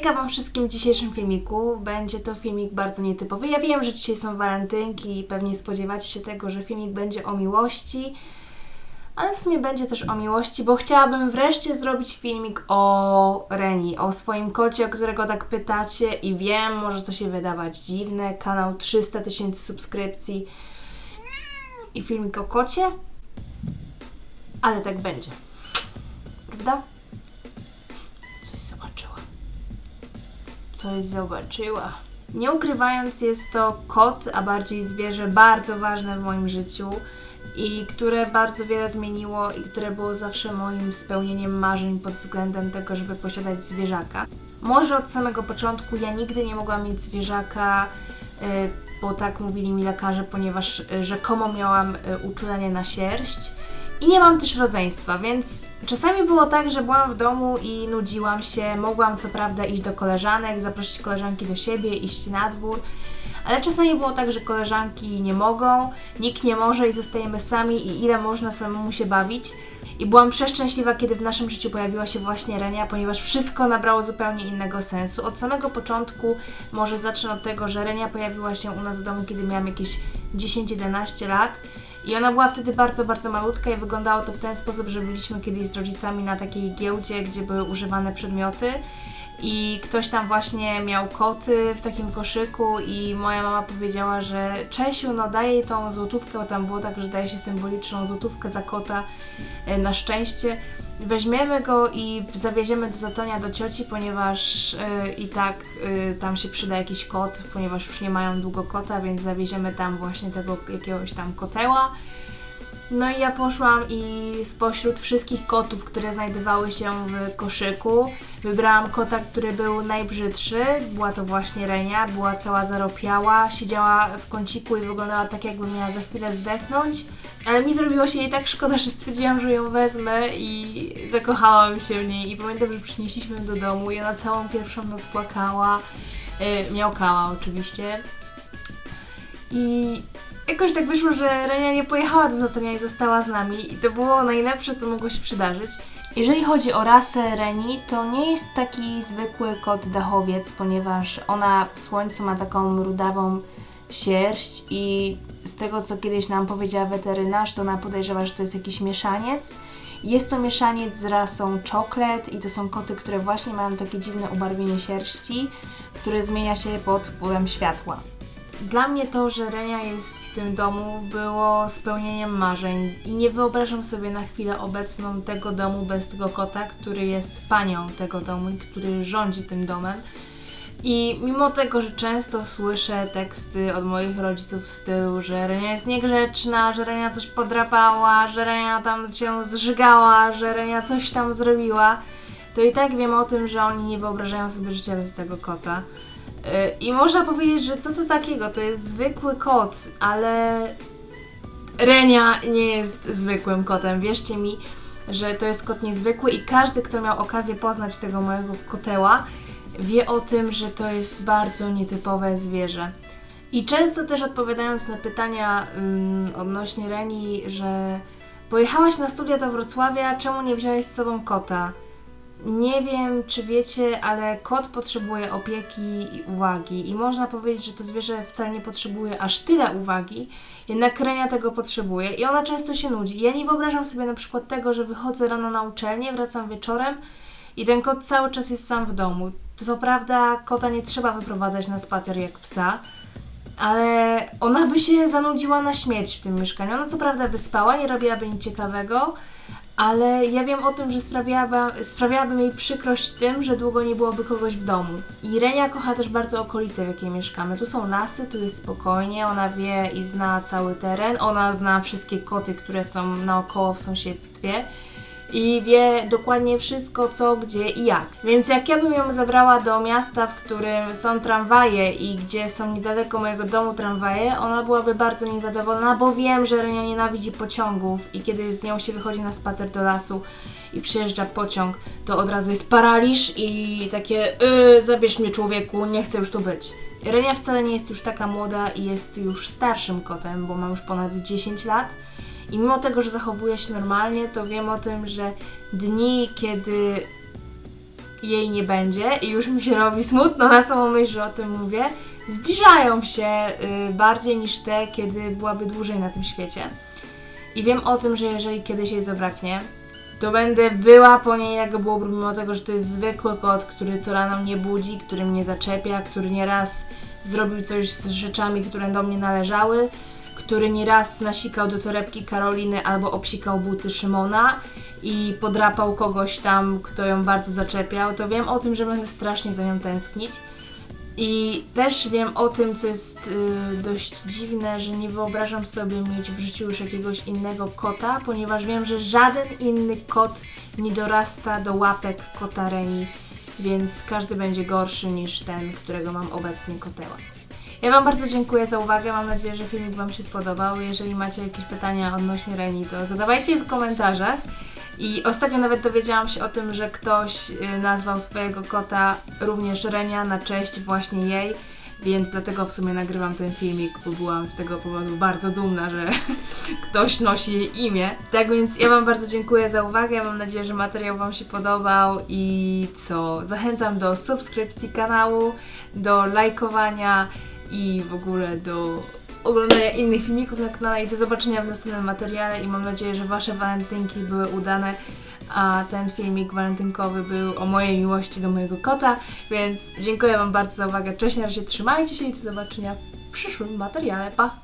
Hejka Wam wszystkim w dzisiejszym filmiku. Będzie to filmik bardzo nietypowy. Ja wiem, że dzisiaj są walentynki i pewnie spodziewacie się tego, że filmik będzie o miłości, ale w sumie będzie też o miłości, bo chciałabym wreszcie zrobić filmik o Reni, o swoim kocie, o którego tak pytacie i wiem, może to się wydawać dziwne, kanał 300 tysięcy subskrypcji i filmik o kocie, ale tak będzie. Prawda? Coś zobaczyła. Nie ukrywając, jest to kot, a bardziej zwierzę bardzo ważne w moim życiu i które bardzo wiele zmieniło i które było zawsze moim spełnieniem marzeń pod względem tego, żeby posiadać zwierzaka. Może od samego początku ja nigdy nie mogłam mieć zwierzaka, y, bo tak mówili mi lekarze, ponieważ y, rzekomo miałam y, uczulenie na sierść. I nie mam też rodzeństwa, więc czasami było tak, że byłam w domu i nudziłam się. Mogłam co prawda iść do koleżanek, zaprosić koleżanki do siebie, iść na dwór, ale czasami było tak, że koleżanki nie mogą, nikt nie może i zostajemy sami i ile można samemu się bawić. I byłam przeszczęśliwa, kiedy w naszym życiu pojawiła się właśnie Renia, ponieważ wszystko nabrało zupełnie innego sensu. Od samego początku, może zacznę od tego, że Renia pojawiła się u nas w domu, kiedy miałam jakieś 10-11 lat. I ona była wtedy bardzo, bardzo malutka i wyglądało to w ten sposób, że byliśmy kiedyś z rodzicami na takiej giełdzie, gdzie były używane przedmioty i ktoś tam właśnie miał koty w takim koszyku i moja mama powiedziała, że Czesiu, no daje jej tą złotówkę, bo tam było tak, że daje się symboliczną złotówkę za kota e, na szczęście. Weźmiemy go i zawieziemy do Zatonia do cioci, ponieważ e, i tak e, tam się przyda jakiś kot, ponieważ już nie mają długo kota, więc zawieziemy tam właśnie tego jakiegoś tam koteła. No i ja poszłam i spośród wszystkich kotów, które znajdowały się w koszyku, wybrałam kota, który był najbrzydszy. Była to właśnie Renia, była cała zaropiała, siedziała w kąciku i wyglądała tak, jakby miała za chwilę zdechnąć. Ale mi zrobiło się jej tak szkoda, że stwierdziłam, że ją wezmę i zakochałam się w niej. I pamiętam, że przynieśliśmy ją do domu i ona całą pierwszą noc płakała. Yy, miałkała oczywiście. I jakoś tak wyszło, że Renia nie pojechała do Zatonia i została z nami i to było najlepsze, co mogło się przydarzyć. Jeżeli chodzi o rasę Reni, to nie jest taki zwykły kot dachowiec, ponieważ ona w słońcu ma taką rudawą sierść i z tego, co kiedyś nam powiedziała weterynarz, to ona podejrzewa, że to jest jakiś mieszaniec. Jest to mieszaniec z rasą czoklet i to są koty, które właśnie mają takie dziwne ubarwienie sierści, które zmienia się pod wpływem światła. Dla mnie to, że Renia jest w tym domu było spełnieniem marzeń i nie wyobrażam sobie na chwilę obecną tego domu bez tego kota, który jest panią tego domu i który rządzi tym domem. I mimo tego, że często słyszę teksty od moich rodziców w stylu, że Renia jest niegrzeczna, że Renia coś podrapała, że Renia tam się zżygała, że Renia coś tam zrobiła, to i tak wiem o tym, że oni nie wyobrażają sobie życia bez tego kota. I można powiedzieć, że co to takiego? To jest zwykły kot, ale Renia nie jest zwykłym kotem. Wierzcie mi, że to jest kot niezwykły i każdy, kto miał okazję poznać tego mojego koteła, wie o tym, że to jest bardzo nietypowe zwierzę. I często też odpowiadając na pytania ym, odnośnie Reni, że pojechałaś na studia do Wrocławia, czemu nie wziąłeś z sobą kota? Nie wiem, czy wiecie, ale kot potrzebuje opieki i uwagi. I można powiedzieć, że to zwierzę wcale nie potrzebuje aż tyle uwagi, jednak Renia tego potrzebuje i ona często się nudzi. Ja nie wyobrażam sobie na przykład tego, że wychodzę rano na uczelnię, wracam wieczorem i ten kot cały czas jest sam w domu. To, to prawda, kota nie trzeba wyprowadzać na spacer jak psa, ale ona by się zanudziła na śmierć w tym mieszkaniu. Ona co prawda by spała, nie robiłaby nic ciekawego, ale ja wiem o tym, że sprawiałaby, sprawiałabym jej przykrość tym, że długo nie byłoby kogoś w domu. I Renia kocha też bardzo okolice, w jakiej mieszkamy. Tu są lasy, tu jest spokojnie, ona wie i zna cały teren, ona zna wszystkie koty, które są naokoło w sąsiedztwie i wie dokładnie wszystko, co, gdzie i jak. Więc jak ja bym ją zabrała do miasta, w którym są tramwaje i gdzie są niedaleko mojego domu tramwaje, ona byłaby bardzo niezadowolona, bo wiem, że Renia nienawidzi pociągów i kiedy z nią się wychodzi na spacer do lasu i przyjeżdża pociąg, to od razu jest paraliż i takie yy, zabierz mnie człowieku, nie chcę już tu być. Renia wcale nie jest już taka młoda i jest już starszym kotem, bo ma już ponad 10 lat. I mimo tego, że zachowuje się normalnie, to wiem o tym, że dni, kiedy jej nie będzie i już mi się robi smutno na samą myśl, że o tym mówię, zbliżają się y, bardziej niż te, kiedy byłaby dłużej na tym świecie. I wiem o tym, że jeżeli kiedyś jej zabraknie, to będę wyła po niej jak było, mimo tego, że to jest zwykły kot, który co rano mnie budzi, który mnie zaczepia, który nieraz zrobił coś z rzeczami, które do mnie należały, który nieraz nasikał do torebki Karoliny albo obsikał buty Szymona i podrapał kogoś tam, kto ją bardzo zaczepiał, to wiem o tym, że będę strasznie za nią tęsknić. I też wiem o tym, co jest y, dość dziwne, że nie wyobrażam sobie mieć w życiu już jakiegoś innego kota, ponieważ wiem, że żaden inny kot nie dorasta do łapek kota Reni, więc każdy będzie gorszy niż ten, którego mam obecnie koteła. Ja Wam bardzo dziękuję za uwagę. Mam nadzieję, że filmik Wam się spodobał. Jeżeli macie jakieś pytania odnośnie Reni, to zadawajcie je w komentarzach. I ostatnio nawet dowiedziałam się o tym, że ktoś y, nazwał swojego kota również Renia na cześć właśnie jej, więc dlatego w sumie nagrywam ten filmik, bo byłam z tego powodu bardzo dumna, że ktoś nosi jej imię. Tak więc ja Wam bardzo dziękuję za uwagę, mam nadzieję, że materiał Wam się podobał i co? Zachęcam do subskrypcji kanału, do lajkowania i w ogóle do oglądania innych filmików na kanale i do zobaczenia w następnym materiale. I mam nadzieję, że Wasze walentynki były udane, a ten filmik walentynkowy był o mojej miłości do mojego kota, więc dziękuję Wam bardzo za uwagę, cześć, na razie trzymajcie się i do zobaczenia w przyszłym materiale, pa!